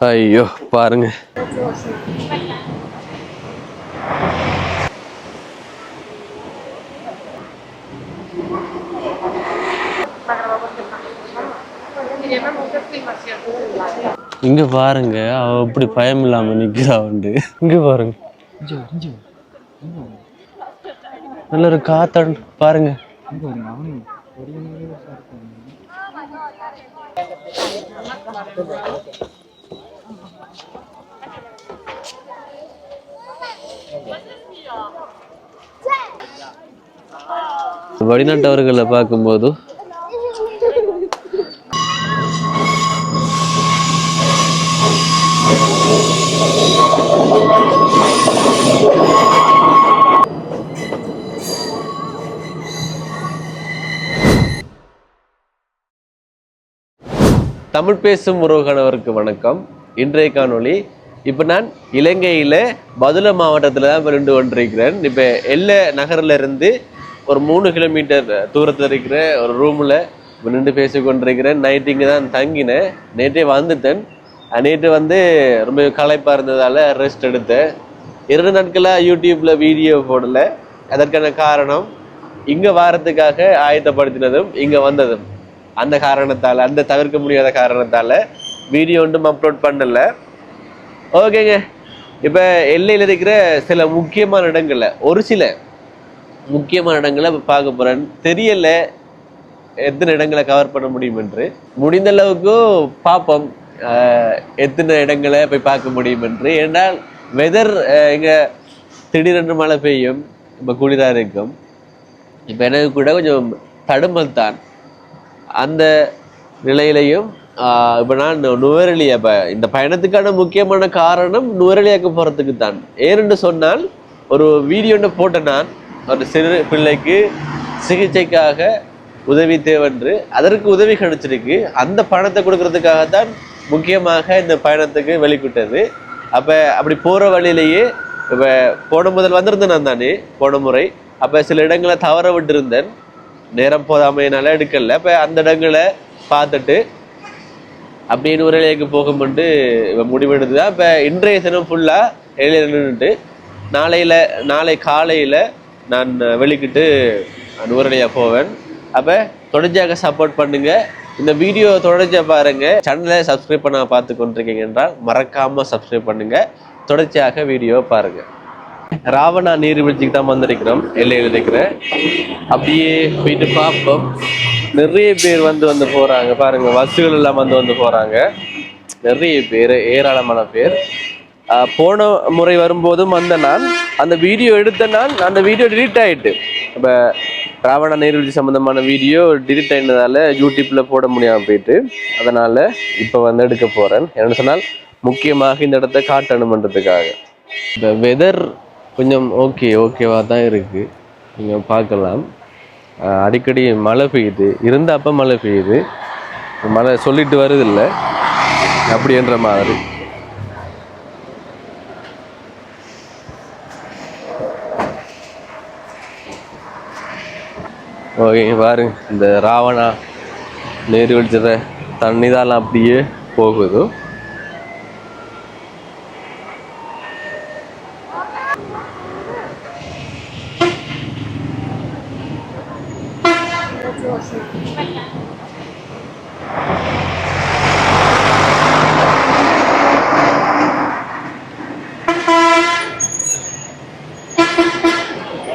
ஐயோ பாருங்க இங்க பாருங்க அவ எப்படி பயம் இல்லாம நிக்கிறா உண்டு இங்க பாருங்க நல்ல ஒரு காத்தன் பாருங்க வெளிநாட்டவர்களை பார்க்கும்போது தமிழ் பேசும் உறவுகணவருக்கு வணக்கம். இன்றைய காணொளி இப்போ நான் இலங்கையில் பதுளை மாவட்டத்தில் தான் நின்று கொண்டிருக்கிறேன். இப்போ எல்லை நகர்ல இருந்து ஒரு மூணு கிலோமீட்டர் தூரத்தில் இருக்கிற ஒரு ரூமில் நின்று பேசி கொண்டிருக்கிறேன் நைட்டு இங்கே தான் தங்கினேன். நேற்றே வந்துட்டேன். நேற்று வந்து ரொம்ப களைப்பாக இருந்ததால் ரெஸ்ட் எடுத்தேன். இரண்டு நாட்களாக யூடியூப்பில் வீடியோ போடல. அதற்கான காரணம் இங்கே வாரத்துக்காக ஆயத்தப்படுத்தினதும் இங்கே வந்ததும். அந்த காரணத்தால் அந்த தவிர்க்க முடியாத காரணத்தால் வீடியோ ஒன்றும் அப்லோட் பண்ணலை. ஓகேங்க இப்போ எல்லையில் இருக்கிற சில முக்கியமான இடங்களில் ஒரு சில முக்கியமான இடங்களை பார்க்க போகிறேன் தெரியலை எத்தனை இடங்களை கவர் பண்ண முடியும் என்று. முடிந்த அளவுக்கு பார்ப்போம். எத்தனை இடங்களை போய் பார்க்க முடியும் என்று. ஏன்னால் வெதர் இங்கே திடீரென்று மழை பெய்யும். இப்போ குளிராக இருக்கும். இப்போ எனக்கு கூட கொஞ்சம் தடுமல் தான். அந்த நிலையிலையும் இப்போ நான் நுவரெலி அப்போ இந்த பயணத்துக்கான முக்கியமான காரணம் நுவரெலியாக்க போகிறதுக்கு தான் ஏனென்று சொன்னால் ஒரு வீடியோன்னு போட்டேன் நான். ஒரு சிறு பிள்ளைக்கு சிகிச்சைக்காக உதவி தேவென்று அதற்கு உதவி கிடைச்சிருக்கு. அந்த பணத்தை கொடுக்கறதுக்காக தான் முக்கியமாக இந்த பயணத்துக்கு வெளிக்கிட்டது. அப்போ அப்படி போகிற வழியிலேயே இப்போ போன முதல் வந்திருந்தேன் நான் தானே போன முறை. அப்போ சில இடங்களை தவற விட்டுருந்தேன். நேரம் போதாமையினால எடுக்கல. இப்போ அந்த இடங்களை பார்த்துட்டு அப்படியே நூறலைக்கு போகும்போது இப்போ முடிவெடுத்து தான் இப்போ இன்றைய தினம் ஃபுல்லாக எழில நின்றுட்டு நாளையில் நாளை காலையில் நான் வெளிக்கிட்டு நூறலையாக போவேன். அப்போ தொடர்ச்சியாக சப்போர்ட் பண்ணுங்க. இந்த வீடியோ தொடர்ச்சியாக பாருங்க. சேனலை சப்ஸ்கிரைப் பண்ண பார்த்து கொண்டிருக்கீங்க என்றால் மறக்காமல் சப்ஸ்கிரைப் பண்ணுங்க. தொடர்ச்சியாக வீடியோ பாருங்க. ராவணா நீர்வீழ்ச்சிக்கு தான் வந்திருக்கிறோம். எல்லையில் இருக்கிற அப்படியே போயிட்டு பார்ப்போம். நிறைய பேர் வந்து வந்து போறாங்க. பாருங்க பஸ்ஸுகள் எல்லாம் வந்து வந்து போறாங்க. நிறைய பேர் ஏராளமான பேர். போன முறை வரும்போதும் வந்த நான் அந்த வீடியோ எடுத்த நான் அந்த வீடியோ டிலீட் ஆயிட்டு. இப்போ ராவண நீர்வீழ்ச்சி சம்மந்தமான வீடியோ டிலீட் ஆயினதால யூடியூப்பில் போட முடியாமல் போயிட்டு அதனால் இப்போ வந்து எடுக்க போகிறேன் என்னென்னு சொன்னால் முக்கியமாக இந்த இடத்த காட்டணுமன்றதுக்காக இந்த வெதர் கொஞ்சம் ஓகே ஓகேவாக தான் இருக்குது கொஞ்சம் பார்க்கலாம். அடிக்கடி மழை பெய்யுது. இருந்தப்போ மழை பெய்யுது. மழை சொல்லிட்டு வருது இல்லை அப்படின்ற மாதிரி. ஓகே பாருங்க. இந்த ராவணா நீர் வெடிச்சத தண்ணி தான் அப்படியே போகுது.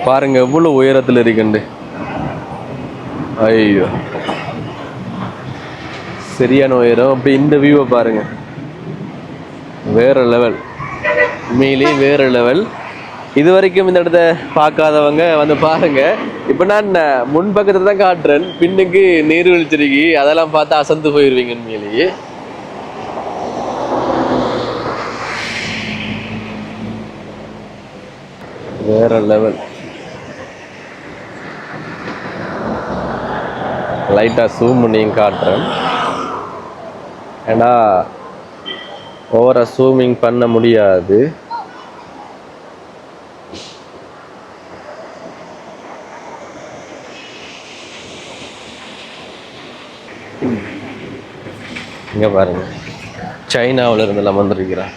பாருங்க எவ்வளவு உயரத்தில் இருக்குண்டு. ஐயோ. சரியான உயரம் அப்படி இந்த வியூவை பாருங்க. வேற லெவல் உண்மையிலேயே வேற லெவல் இது வரைக்கும் இந்த இடத்த பார்க்காதவங்க வந்து பாருங்க. இப்போ நான் முன்பக்கத்தை தான் காட்டுறேன். பின்னுக்கு நீர்வீழ்ச்சிருக்கி அதெல்லாம் பார்த்து அசந்து போயிடுவீங்க உண்மையிலேயே. வேற லெவல் லைட்டாக ஜூம் பண்ணியும் காட்டுறேன். ஏன்னா ஓவராக ஜூமிங் பண்ண முடியாது. இங்கே பாருங்கள் சைனாவில் இருந்தெல்லாம் வந்திருக்கிறான்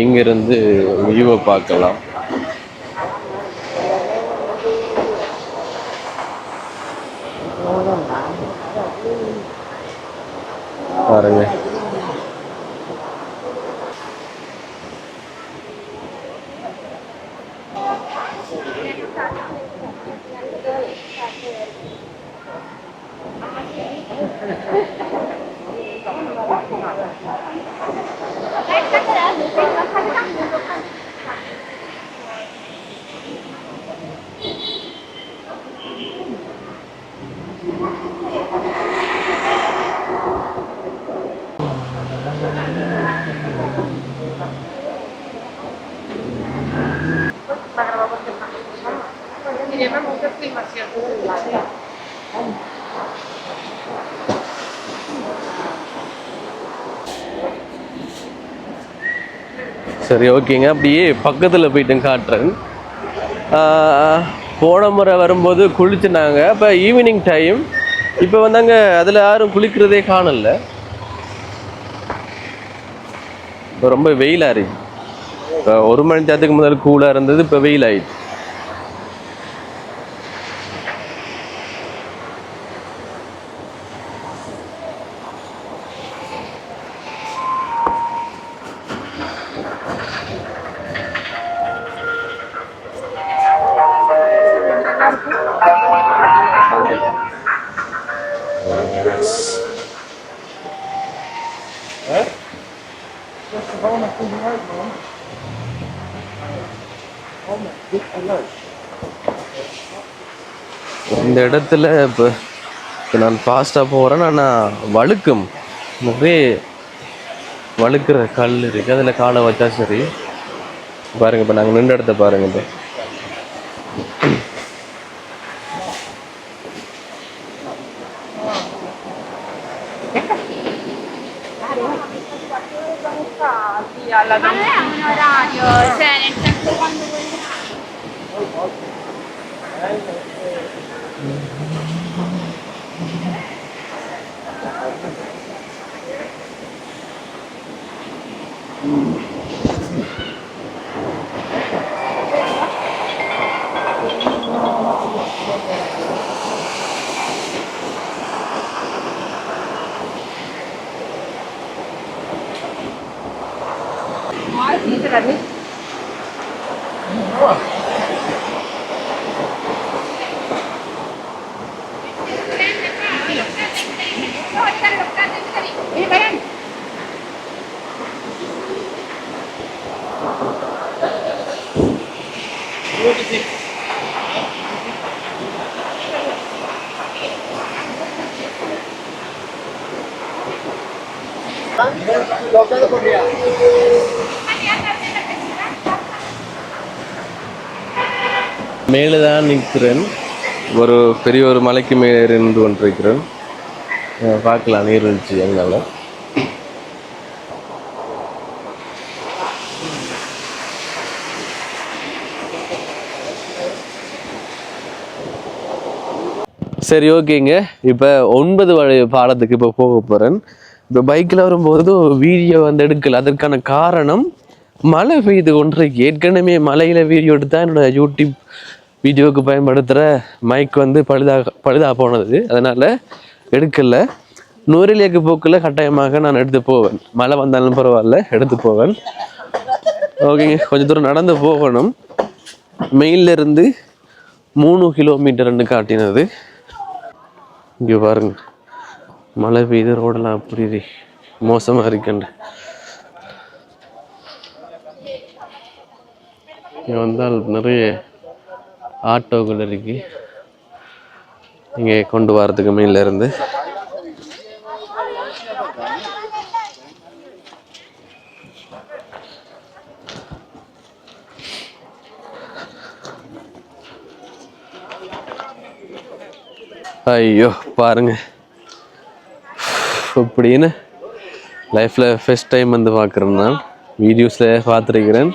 இங்கிருந்து வியூவை பார்க்கலாம். பாருங்க. சரி ஓகேங்க. அப்படியே பக்கத்தில் போயிட்டு காட்டுறேன். போன முறை வரும்போது குளிச்சுனாங்க அப்போ ஈவினிங் டைம் இப்போ வந்தாங்க அதில் யாரும் குளிக்கிறதே காணல. இப்போ ரொம்ப வெயிலாக இருக்கு. இப்போ ஒரு மணி நேரத்துக்கு முதல் கூலாக இருந்தது இப்போ வெயில் ஆயிடுச்சு இந்த இடத்துல இப்போ இப்போ நான் ஃபாஸ்ட்டாக போகிறேன் ஆனால் வழுக்கும். நிறைய வழுக்கிற கல் இருக்குது அதில் காலை வச்சா சரி. பாருங்க இப்போ நாங்கள் நின்ற இடத்த பாருங்க இப்போ. மேலே தான் நிற்கிறேன். ஒரு பெரிய ஒரு மலைக்கு மேலே இருந்து கொண்டிருக்கிறேன். பார்க்கலாம் நீர்வீழ்ச்சி எங்களால் சரி ஓகேங்க. இப்போ ஒன்பது வழி பாலத்துக்கு இப்போ போக போகிறேன் இப்போ பைக்கில் வரும்போது வீடியோ வந்து எடுக்கல. அதற்கான காரணம் மழை பெய்து கொண்டு ஏற்கனவே மலையில் வீடியோ எடுத்தால் என்னோட யூடியூப் வீடியோவுக்கு பயன்படுத்துகிற மைக் வந்து பழுதாக பழுதாக போனது. அதனால் எடுக்கல. நூறிலேக்கு போக்கில் கட்டாயமாக நான் எடுத்து போவேன். மழை வந்தாலும் பரவாயில்ல எடுத்து போவேன். ஓகேங்க கொஞ்சம் தூரம் நடந்து போகணும். மெயிலிருந்து இருந்து மூணு கிலோமீட்டர்னு காட்டினது. இங்கே பாருங்க. மழை பெய்து ரோடெல்லாம் அப்படி மோசமாக இருக்குண்டு இங்கே வந்தால் நிறைய ஆட்டோக்கள் இருக்குது இங்கே கொண்டு வரதுக்கு மேலேருந்து ஐயோ பாருங்க. அப்படின்னு லைஃப்பில் ஃபஸ்ட் டைம் வந்து பார்க்குறேன் நான். வீடியோஸில் பார்த்துருக்கிறேன்.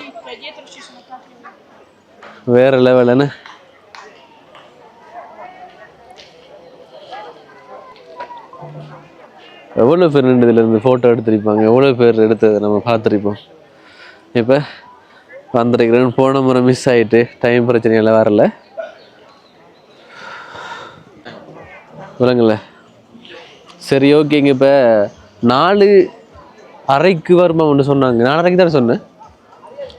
வேறு லெவலுன்னு எவ்வளோ பேர் நின்று ஃபோட்டோ எடுத்திருப்பாங்க? எவ்வளோ பேர் எடுத்ததை நம்ம பார்த்துருப்போம்? இப்போ வந்திருக்கிறேன். போன முறை மிஸ் ஆகிட்டு டைம் பிரச்சனையெல்லாம் வரல. விளங்கல சரி ஓகேங்க. இப்போ நாலு அரைக்கு வருமான்னு சொன்னாங்க. நாலு அரைக்கு தானே சொன்னேன்?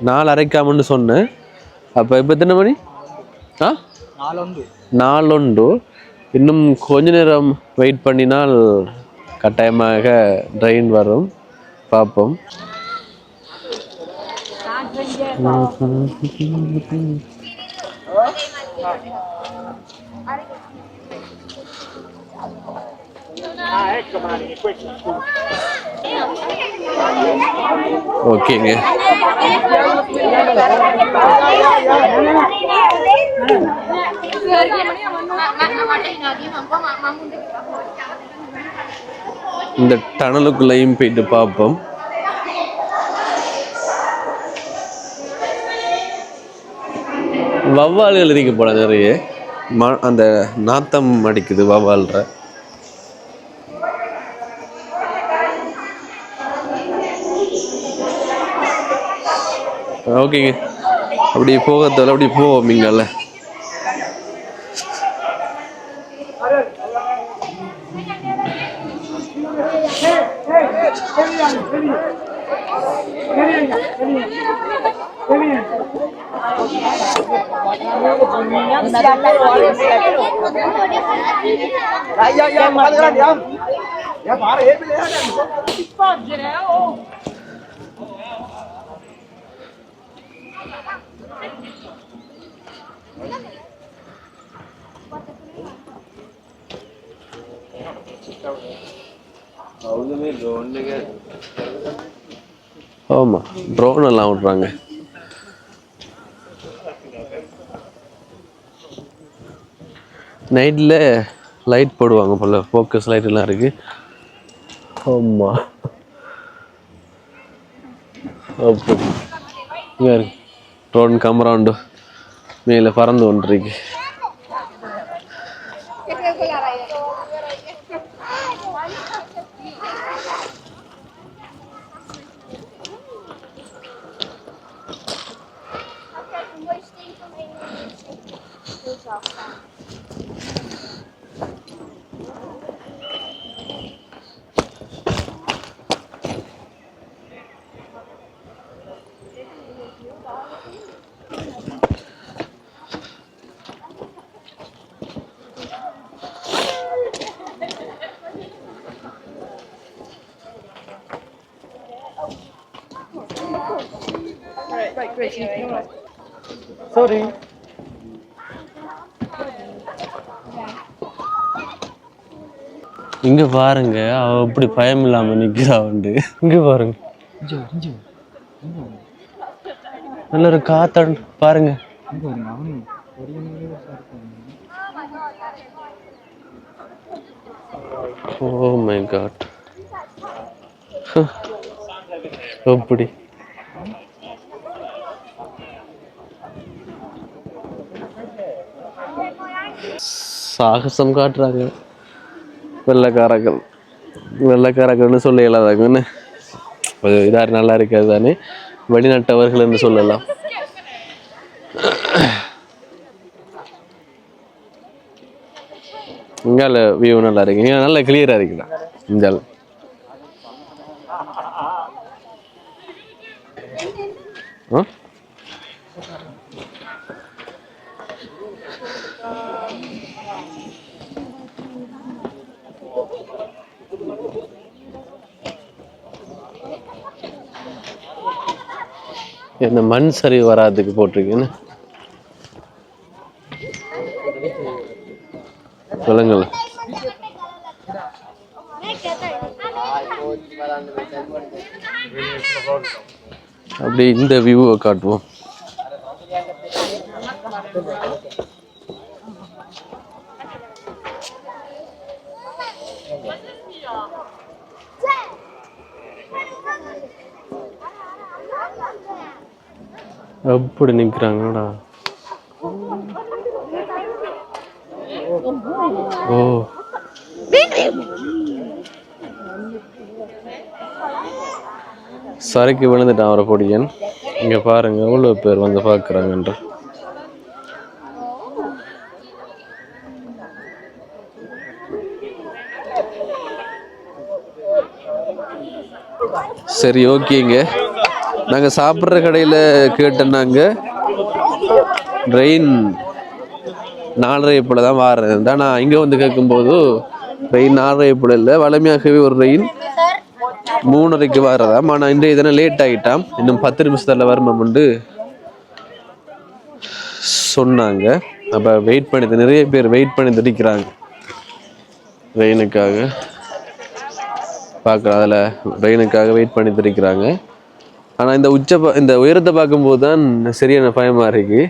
நாலு அரைக்காமன்னு சொன்னேன். அப்போ இப்போ எத்தனை மணி? ஆ? நாலொண்டு இன்னும் கொஞ்ச நேரம் வெயிட் பண்ணினால் கட்டாயமாக ட்ரெயின் வரும். பார்ப்போம். ஓகேங்க. இந்த டனலுக்குள்ளேயும் போயிட்டு பார்ப்போம். வவ்வால்கள் இருக்கு போல நிறைய. ம- அந்த நாத்தம் அடிக்குது வவ்வால்ற ஓகேங்க அப்படி போகிறதால அப்படி போவோம் இங்கல்ல ஆமாம் ட்ரோன் எல்லாம் விட்றாங்க. நைட்டில் லைட் போடுவாங்க போல ஃபோக்கஸ் லைட் எல்லாம் ஆமாம் அப்போ இங்கே இருக்கு ட்ரோன் கேமரா உண்டு. மேலே பறந்து கொண்டிருக்கு. Sorry. இங்க பாருங்க அவ எப்படி பயம் இல்லாம நிக்கிறா உண்டு இங்க பாருங்க. நல்ல ஒரு காத்தன் பாருங்க. ஓ மை காட் எப்படி சாகசம் காட்டுறாங்க. வெள்ளைக்காரர்கள். வெள்ளக்காரர்கள்னு சொல்ல இயலாதாங்கன்னு இதார் நல்லா இருக்காது தானே? வெளிநாட்டவர்கள் என்று சொல்லலாம். இங்கால வியூ நல்லா இருக்கு. இங்க நல்லா கிளியராக இருக்குடா. இந்தாலும் இந்த மண் சரிவு வராதுக்கு போட்டிருக்கீங்கன்னு சொல்லுங்கள். அப்படி இந்த வியூவை காட்டுவோம். அப்படி நிற்கிறாங்கடா ஓ. சரக்கு விழுந்துட்டான் அவரை பொடியன் இங்கே பாருங்க எவ்வளோ பேர் வந்து பார்க்குறாங்கன்ற. சரி ஓகேங்க. நாங்கள் சாப்பிட்ற கடையில் கேட்டோன்னாங்க ட்ரெயின் நாலரை போல தான் வாரேன். தான் நான் இங்கே வந்து கேட்கும்போது ட்ரெயின் நாலரை போல இல்லை வளமையாகவே ஒரு ட்ரெயின் மூணரைக்கு வாரதாம். ஆனால் இன்றைய தினம் லேட் ஆகிட்டான் இன்னும் பத்து நிமிஷத்தில் வருமாம்ண்டு சொன்னாங்க. அப்போ வெயிட் பண்ணி நிறைய பேர் வெயிட் பண்ணி திடிக்கிறாங்க ட்ரெயினுக்காக பார்க்குறோம் அதில் ட்ரெயினுக்காக வெயிட் பண்ணி திரிக்கிறாங்க ஆனால் இந்த உச்ச பா- இந்த உயரத்தை பார்க்கும்போது தான் சரியான பயமாக இருக்கு.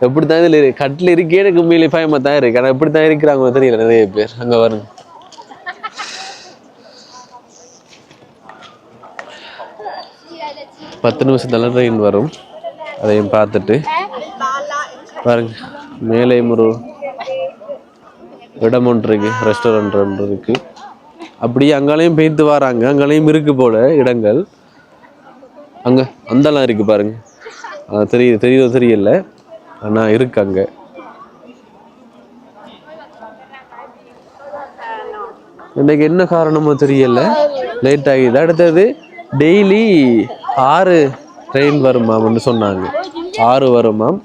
எப்படி தான் இதில் கட்டில் இருக்கே எனக்கு உண்மையிலே பயமாக தான் இருக்குது ஆனால் எப்படி தான் இருக்கிறாங்க தெரியல நிறைய பேர். அங்கே வருங்க பத்து நிமிஷம் ட்ரெயின் வரும். அதையும் பார்த்துட்டு. பாருங்க. மேலே ஒரு இடம் ஒன்று இருக்கு. ரெஸ்டாரண்ட் ஒன்று இருக்கு. அப்படியே அங்காலையும் பெய்த்து வராங்க. அங்காலையும் இருக்கு போல இடங்கள். அங்கே? அந்தலாம் இருக்குது பாருங்க. அது தெரியுது தெரியுதோ தெரியல. ஆனால் இருக்கு அங்கே. இன்றைக்கு என்ன காரணமோ தெரியல. லேட் ஆகிது. அடுத்தது டெய்லி ஆறு ட்ரெயின் வருமாம்னு சொன்னாங்க. ஆறு வருமாம்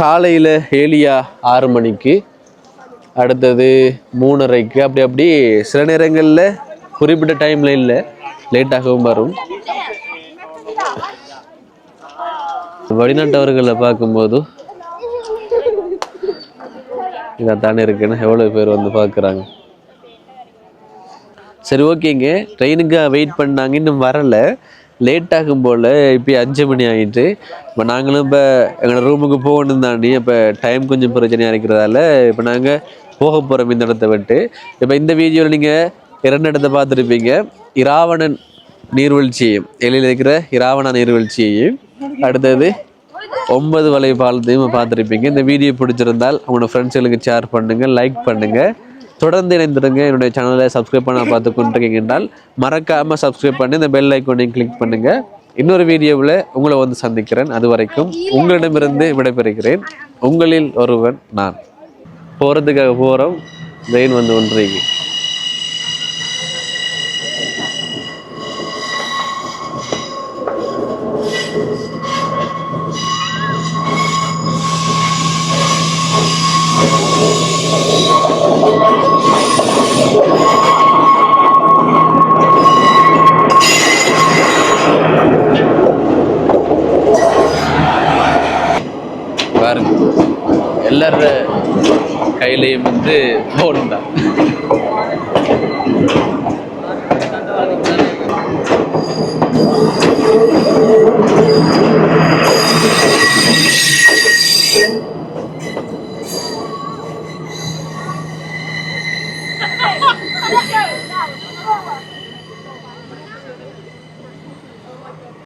காலையில் ஏலியா ஆறு மணிக்கு. அடுத்தது மூணரைக்கு. அப்படி அப்படி சில நேரங்களில் குறிப்பிட்ட டைமில் இல்லை. லேட்டாகவும் வரும். வெளிநாட்டவர்களை பார்க்கும்போது இதாத்தானே இருக்குன்னு எவ்வளோ பேர் வந்து பார்க்குறாங்க. சரி ஓகேங்க ட்ரெயினுக்கு வெயிட் பண்ணாங்க இன்னும் வரலை. லேட் ஆகும் போல் இப்போ அஞ்சு மணி ஆகிட்டு இப்போ நாங்களும் இப்போ எங்களோட ரூமுக்கு போகணும் தாண்டி இப்போ டைம் கொஞ்சம் பிரச்சனையாக இருக்கிறதால இப்போ நாங்கள் போக போகிறோம் இந்த இடத்த விட்டு. இப்போ இந்த வீடியோவில் நீங்கள் இரண்டு இடத்த பார்த்துருப்பீங்க. இராவணன் நீர்வீழ்ச்சியையும் எல்லையில் இருக்கிற இராவண நீர்வீழ்ச்சியையும் அடுத்தது ஒன்பது வலை பாலத்தையும் பார்த்துருப்பீங்க. இந்த வீடியோ பிடிச்சிருந்தால் உங்களோட ஃப்ரெண்ட்ஸுகளுக்கு ஷேர் பண்ணுங்கள் லைக் பண்ணுங்கள் தொடர்ந்து இணைந்திருங்க. என்னுடைய சேனலை சப்ஸ்கிரைப் பண்ண பார்த்து கொண்டிருக்கீங்க என்றால் மறக்காமல் சப்ஸ்கிரைப் பண்ணி இந்த பெல் ஐக்கோனையும் கிளிக் பண்ணுங்கள் இன்னொரு வீடியோவில் உங்களை வந்து சந்திக்கிறேன். அது வரைக்கும் உங்களிடமிருந்து விடைபெறுகிறேன். உங்களில் ஒருவன் நான். போகிறதுக்காக போகிறோம் மெயின் வந்து ஒன்றைக்கு பாருங்க எல்லார நிலையம் வந்து ஃபோன் தான்.